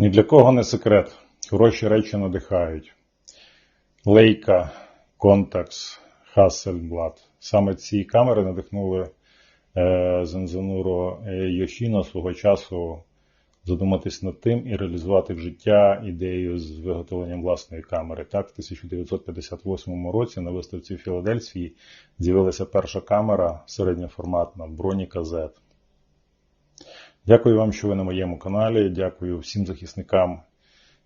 Ні для кого не секрет. Хороші речі надихають. Leica, Contax, Hasselblad. Саме ці камери надихнули е, Зензануро Йошіно свого часу задуматись над тим і реалізувати в життя ідею з виготовленням власної камери. Так, в 1958 році на виставці в Філадельфії з'явилася перша камера середньоформатна Броніка Z. Дякую вам, що ви на моєму каналі. Дякую всім захисникам,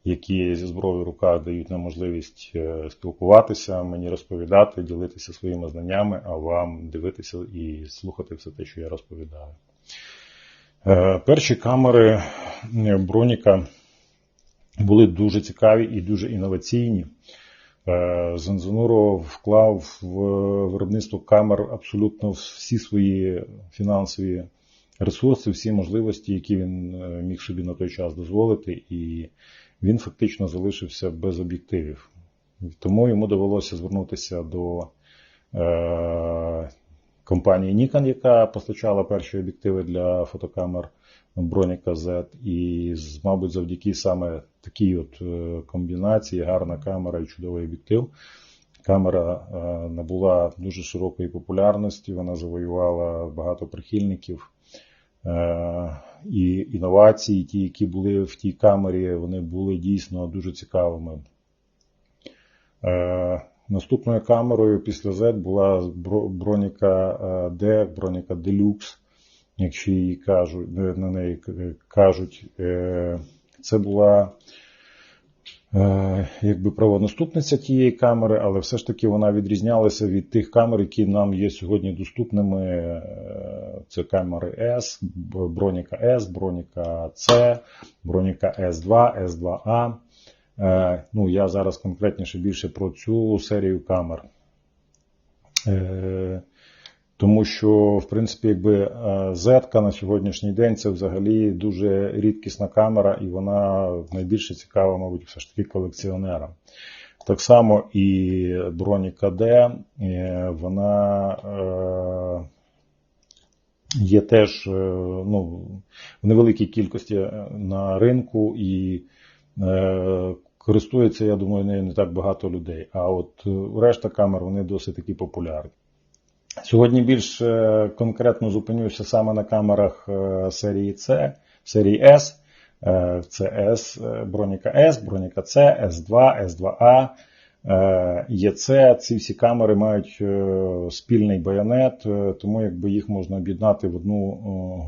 які зі зброєю в руках дають нам можливість е, спілкуватися, мені розповідати, ділитися своїми знаннями, а вам дивитися і слухати все те, що я розповідаю. Е, Перші камери е, Броніка були дуже цікаві і дуже інноваційні. Зензонуро вклав в виробництво камер абсолютно всі свої фінансові ресурси, всі можливості, які він е, міг собі на той час дозволити, і він фактично залишився без об'єктивів. Тому йому довелося звернутися до е, компанії Nikon, яка постачала перші об'єктиви для фотокамер Броніка Z. І, мабуть, завдяки саме такій от е, комбінації, гарна камера і чудовий об'єктив. Камера е, набула дуже широкої популярності, вона завоювала багато прихильників. Е, І інновації, ті, які були в тій камері, вони були дійсно дуже цікавими. Е, Наступною камерою після Z була Броніка е, D, Броніка Deluxe, якщо її кажуть, на неї кажуть. Це була якби правонаступниця тієї камери, але все ж таки вона відрізнялася від тих камер, які нам є сьогодні доступними. Е, Це камери S, Броніка S, Броніка C, Броніка S2, S2A. Е, Ну, я зараз конкретніше більше про цю серію камер. Тому що, в принципі, якби е, Z на сьогоднішній день це взагалі дуже рідкісна камера, і вона найбільше цікава, мабуть, все ж таки колекціонерам. Так само і Броніка D, е, вона е, є теж ну, в невеликій кількості на ринку і користується, я думаю, нею не так багато людей. А от решта камер вони досить таки популярні. Сьогодні більш е, конкретно зупинюся саме на камерах е, серії C, серії. Е, Це S, е, броніка S, броніка S2, S2A, е, EC. Ці всі камери мають спільний байонет, тому якби їх можна об'єднати в одну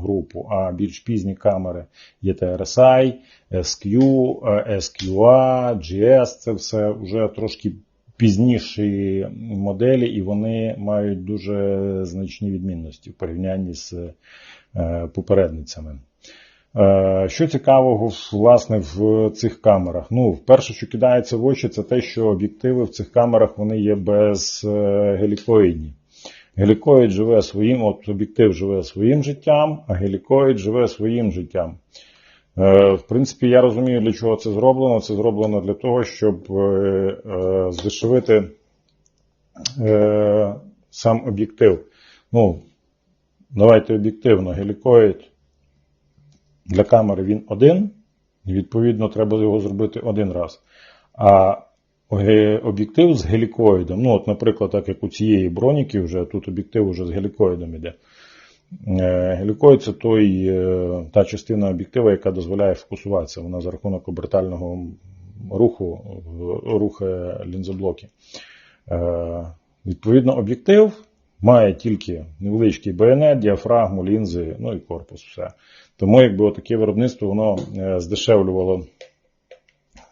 групу. А більш пізні камери є TRSI, SQ, SQA, GS, це все вже трошки пізніші моделі, і вони мають дуже значні відмінності в порівнянні з е, попередницями. Е, Що цікавого власне в цих камерах? Ну, перше, що кидається в очі, це те, що об'єктиви в цих камерах вони є безгелікоїдні. Гелікоїд живе своїм, от об'єктив живе своїм життям, а гелікоїд живе своїм життям. Е, В принципі, я розумію, для чого це зроблено. Це зроблено для того, щоб е, е, здешевити сам об'єктив. Ну, давайте об'єктивно, гелікоїд для камери він один, відповідно треба його зробити один раз. А об'єктив з гелікоїдом, ну, от, наприклад, так як у цієї броніки, вже тут об'єктив вже з гелікоїдом іде. Е, це той, е, та частина об'єктива, яка дозволяє фокусуватися. Вона за рахунок обертального руху е, рухає лінзоблоки. Відповідно, об'єктив має тільки невеличкий байонет, діафрагму, лінзи, ну і корпус. Все. Тому якби таке виробництво воно здешевлювало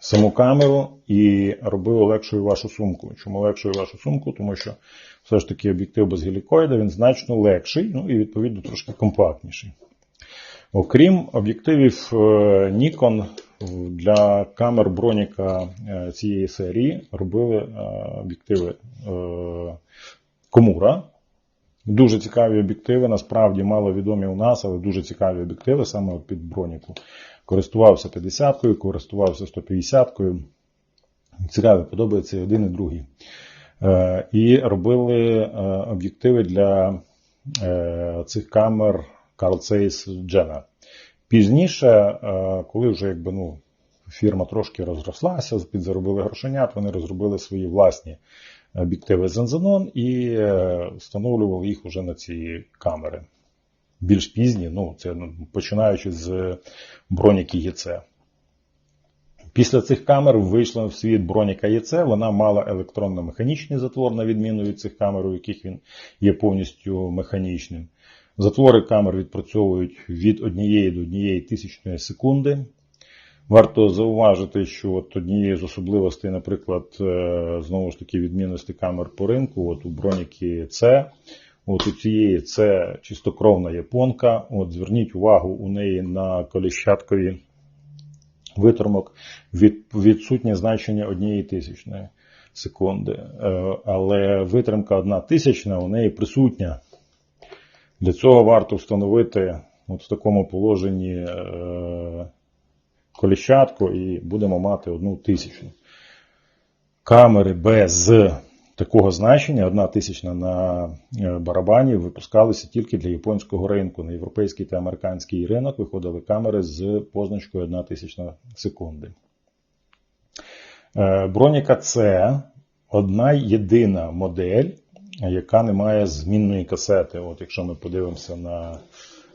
саму камеру і робило легшою вашу сумку. Чому легшою вашу сумку? Тому що все ж таки об'єктив без гелікоїда він значно легший, ну і відповідно трошки компактніший. Окрім об'єктивів е, Nikon для камер броніка е, цієї серії робили е, об'єктиви Комура. Дуже цікаві об'єктиви, насправді мало відомі у нас, але дуже цікаві об'єктиви саме під броніку. Користувався 50-кою, користувався 150-кою. Цікаві, подобається і один, і другий. Е, І робили е, об'єктиви для е, цих камер Carl Zeiss Jena. Пізніше, коли вже якби, ну, фірма трошки розрослася, підзаробили грошенят, вони розробили свої власні об'єктиви Zenzenon і встановлювали їх уже на ці камери. Більш пізні, ну, це ну, починаючи з броніки ЄЦ. Після цих камер вийшла в світ броніка ЄЦ, вона мала електронно-механічний затвор, на відміну від цих камер, у яких він є повністю механічним. Затвори камер відпрацьовують від однієї до однієї тисячної секунди. Варто зауважити, що от однією з особливостей, наприклад, е, знову ж таки, відмінності камер по ринку, от у броніки С, от у цієї це чистокровна японка. От Зверніть увагу у неї на коліщаткові витримок від, відсутнє значення однієї тисячної секунди. Е, Але витримка одна тисячна у неї присутня. Для цього варто встановити от в такому положенні е, коліщатку і будемо мати одну тисячну. Камери без такого значення, одна тисячна на е, барабані, випускалися тільки для японського ринку. На європейський та американський ринок виходили камери з позначкою 1 тисячна секунди. Е, Броніка це одна єдина модель, яка не має змінної касети. От Якщо ми подивимося на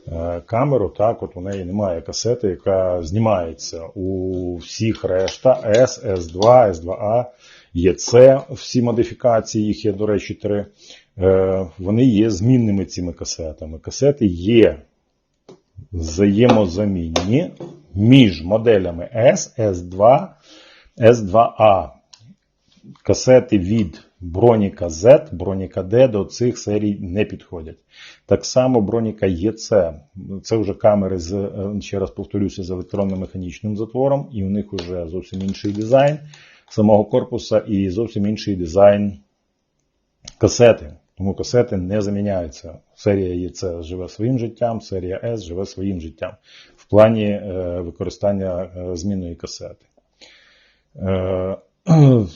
е, камеру, так, от у неї немає касети, яка знімається. У всіх решта S, S2, S2A, ЄЦ, всі модифікації, їх є, до речі, три. е, Вони є змінними цими касетами. Касети є взаємозамінні між моделями S, S2, S2A. Касети від Броніка Z, Броніка D до цих серій не підходять. Так само Броніка EC. Це вже камери з, е, ще раз повторюся, з електронно-механічним затвором, і у них вже зовсім інший дизайн самого корпуса і зовсім інший дизайн касети. Тому касети не заміняються. Серія EC живе своїм життям, серія S живе своїм життям в плані е, використання е, змінної касети. Е,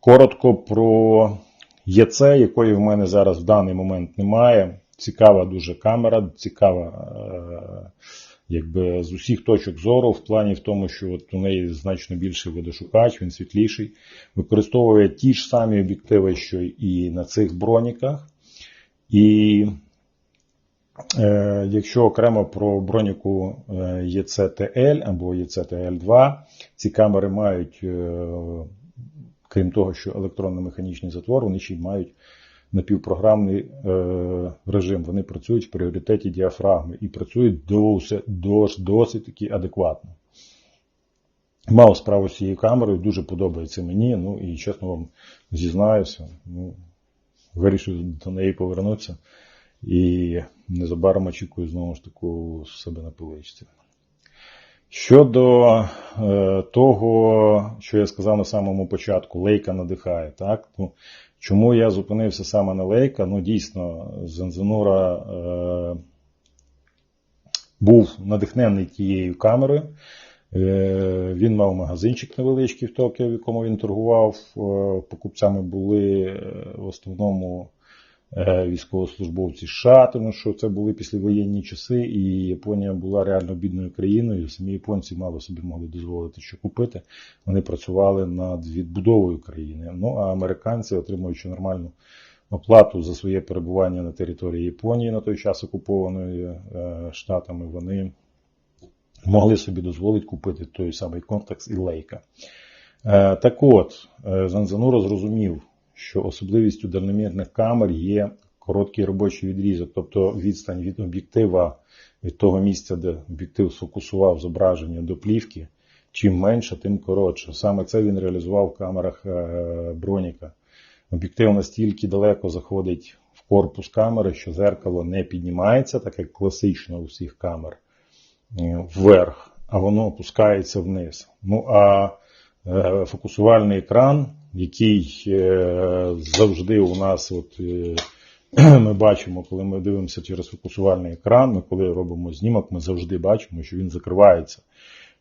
Коротко про ЄЦ, якої в мене зараз в даний момент немає. Цікава дуже камера, цікава якби з усіх точок зору, в плані в тому, що от у неї значно більший видошукач, він світліший, використовує ті ж самі об'єктиви, що і на цих броніках. І е, якщо окремо про броніку ECTL або ECTL2, ці камери мають, е, крім того, що електронно-механічний затвор, вони ще й мають напівпрограмний е, режим. Вони працюють в пріоритеті діафрагми і працюють досить, таки адекватно. Мав справу з цією камерою, дуже подобається мені. Ну і чесно вам зізнаюся, ну, вирішив до неї повернутися. І незабаром очікую знову ж таку себе на поличці. Щодо е, того, що я сказав на самому початку, лейка надихає. так? Ну, Чому я зупинився саме на лейка? Ну, дійсно, Зензенура е, був надихнений тією камерою. Е, Він мав магазинчик невеличкий в Токіо, в якому він торгував. Е, покупцями були е, в основному військовослужбовці США, тому що це були післявоєнні часи, і Японія була реально бідною країною. Самі японці мало собі могли дозволити, що купити. Вони працювали над відбудовою країни. Ну а американці, отримуючи нормальну оплату за своє перебування на території Японії на той час окупованої е, штатами, вони могли собі дозволити купити той самий контекст і лейка. Е, так от, Занзанура зрозумів що особливістю дальномірних камер є короткий робочий відрізок, тобто відстань від об'єктива від того місця, де об'єктив сфокусував зображення до плівки, чим менше, тим коротше. Саме це він реалізував в камерах е, Броніка. Об'єктив настільки далеко заходить в корпус камери, що зеркало не піднімається, так як класично у всіх камер е, вверх, а воно опускається вниз. Ну а е, фокусувальний екран який е, завжди у нас, от е, ми бачимо, коли ми дивимося через фокусувальний екран, ми коли робимо знімок, ми завжди бачимо, що він закривається.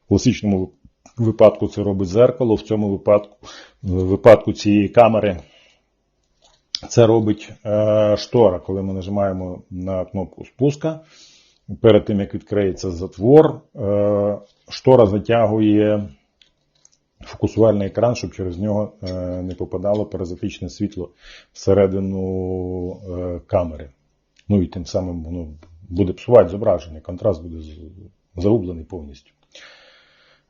В класичному випадку це робить зеркало, в цьому випадку в випадку цієї камери це робить е, штора, коли ми нажимаємо на кнопку спуска. Перед тим, як відкриється затвор, штора затягує фокусувальний екран, щоб через нього е, не попадало паразитичне світло всередину е, камери. Ну і тим самим воно буде псувати зображення, контраст буде загублений повністю.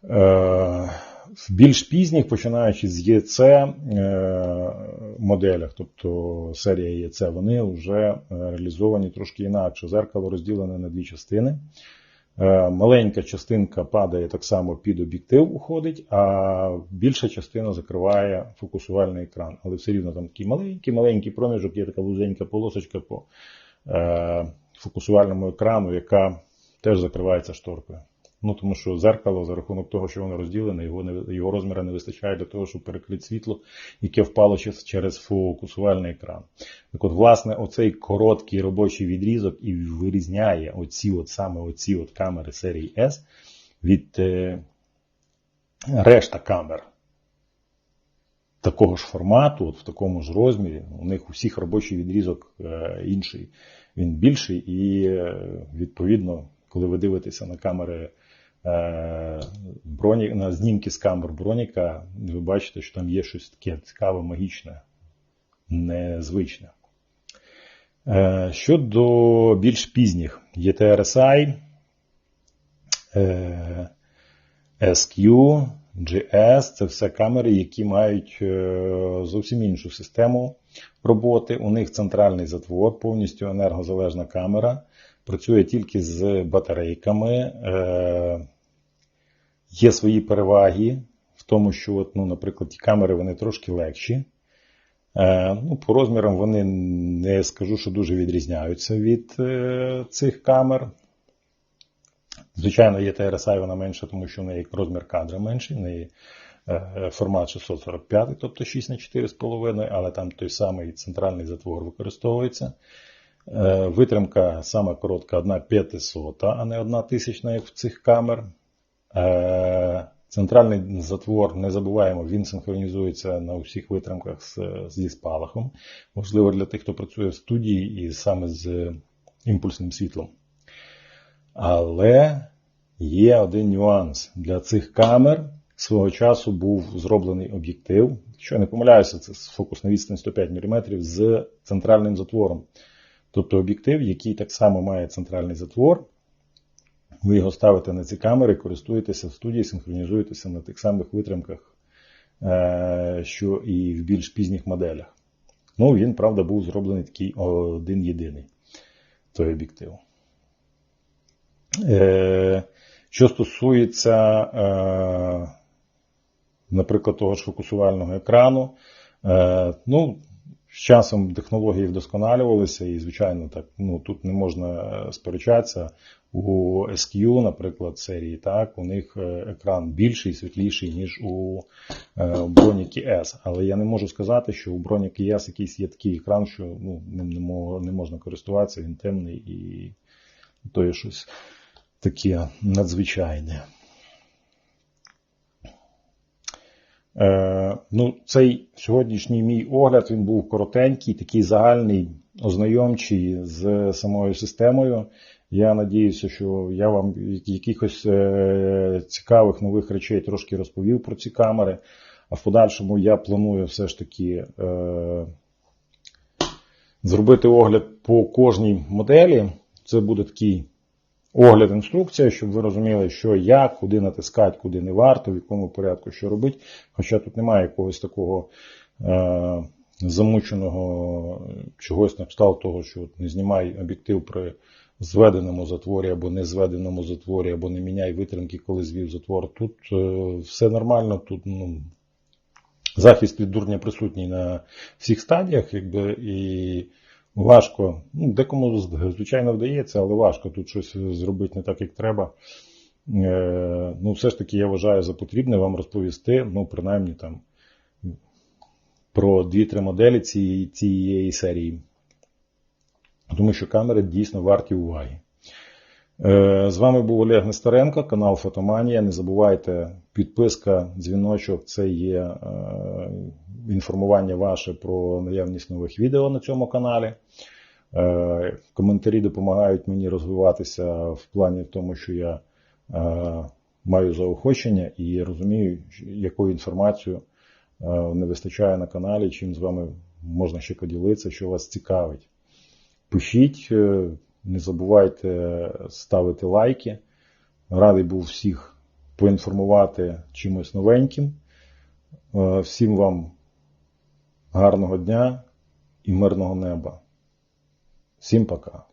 Е, В більш пізніх, починаючи з ЄЦ моделях, тобто серія ЄЦ, вони вже реалізовані трошки інакше. Зеркало розділене на дві частини. Е, Маленька частинка падає так само під об'єктив, уходить, а більша частина закриває фокусувальний екран. Але все рівно там такий маленький, маленький проміжок, є така вузенька полосочка по е, фокусувальному екрану, яка теж закривається шторкою. Ну, тому що зеркало, за рахунок того, що воно розділене, його, не, його розміри не вистачає для того, щоб перекрити світло, яке впало через- фокусувальний екран. Так от, власне, оцей короткий робочий відрізок і вирізняє оці от саме оці от камери серії S від е, решта камер такого ж формату, от в такому ж розмірі. У них у всіх робочий відрізок е, інший. Він більший, і е, відповідно, коли ви дивитеся на камери броні, на знімки з камер броніка, ви бачите, що там є щось таке цікаве, магічне, незвичне. Е, Щодо більш пізніх ETRSI, е, SQ, GS це все камери, які мають е, зовсім іншу систему роботи. У них центральний затвор, повністю енергозалежна камера, працює тільки з батарейками. Е, Є свої переваги в тому, що, от, ну, наприклад, ті камери вони трошки легші. Е, Ну, по розмірам вони не скажу, що дуже відрізняються від е, цих камер. Звичайно, є TRSI, вона менша, тому що в неї розмір кадра менший, в неї формат 645, тобто 6 на 4,5, але там той самий центральний затвор використовується. Е, Витримка саме коротка 1 500, а не 1 тисячна, як в цих камер. Е, Центральний затвор, не забуваємо, він синхронізується на усіх витримках зі спалахом. Можливо, для тих, хто працює в студії і саме з імпульсним світлом. Але є один нюанс. Для цих камер свого часу був зроблений об'єктив. Якщо я не помиляюся, це фокус на відстань 105 мм з центральним затвором. Тобто об'єктив, який так само має центральний затвор. Ви його ставите на ці камери, користуєтеся в студії, синхронізуєтеся на тих самих витримках, е, що і в більш пізніх моделях. Ну, він, правда, був зроблений такий один єдиний той об'єктив. Е, Що стосується, е, наприклад, того ж фокусувального екрану, ну, з часом технології вдосконалювалися, і, звичайно, так, ну, тут не можна сперечатися. У SQ, наприклад, серії, так, у них е, екран більший, світліший, ніж у е, Броніки S. Але я не можу сказати, що у Броніки S якийсь є такий екран, що ну, ним не можна користуватися, він темний і то є щось таке надзвичайне. Е, ну, цей сьогоднішній мій огляд він був коротенький, такий загальний, ознайомчий з самою системою. Я надіюся, що я вам якихось е, цікавих нових речей трошки розповів про ці камери. А в подальшому я планую все ж таки е, зробити огляд по кожній моделі. Це буде такий огляд інструкція, щоб ви розуміли, що як, куди натискати, куди не варто, в якому порядку що робити. Хоча тут немає якогось такого е, замученого чогось на того, що не знімай об'єктив при зведеному затворі або не зведеному затворі, або не міняй витримки, коли звів затвор. Тут е, все нормально, тут ну, захист від дурня присутній на всіх стадіях, якби і. Важко, ну, декому звичайно вдається, але важко тут щось зробити не так, як треба. Е, ну, все ж таки, я вважаю за потрібне вам розповісти, ну, принаймні там про 2-3 моделі цієї, цієї серії. Тому що камери дійсно варті уваги. Е, З вами був Олег Нестеренко, канал Фотоманія. Не забувайте, підписка, дзвіночок це є е, інформування ваше про наявність нових відео на цьому каналі. Е, Коментарі допомагають мені розвиватися в плані в тому, що я маю заохочення і розумію, яку інформацію не вистачає на каналі, чим з вами можна ще поділитися, що вас цікавить. Пишіть, не забувайте ставити лайки. Радий був всіх поінформувати чимось новеньким. Е, Всім вам гарного дня і мирного неба. Всім пока.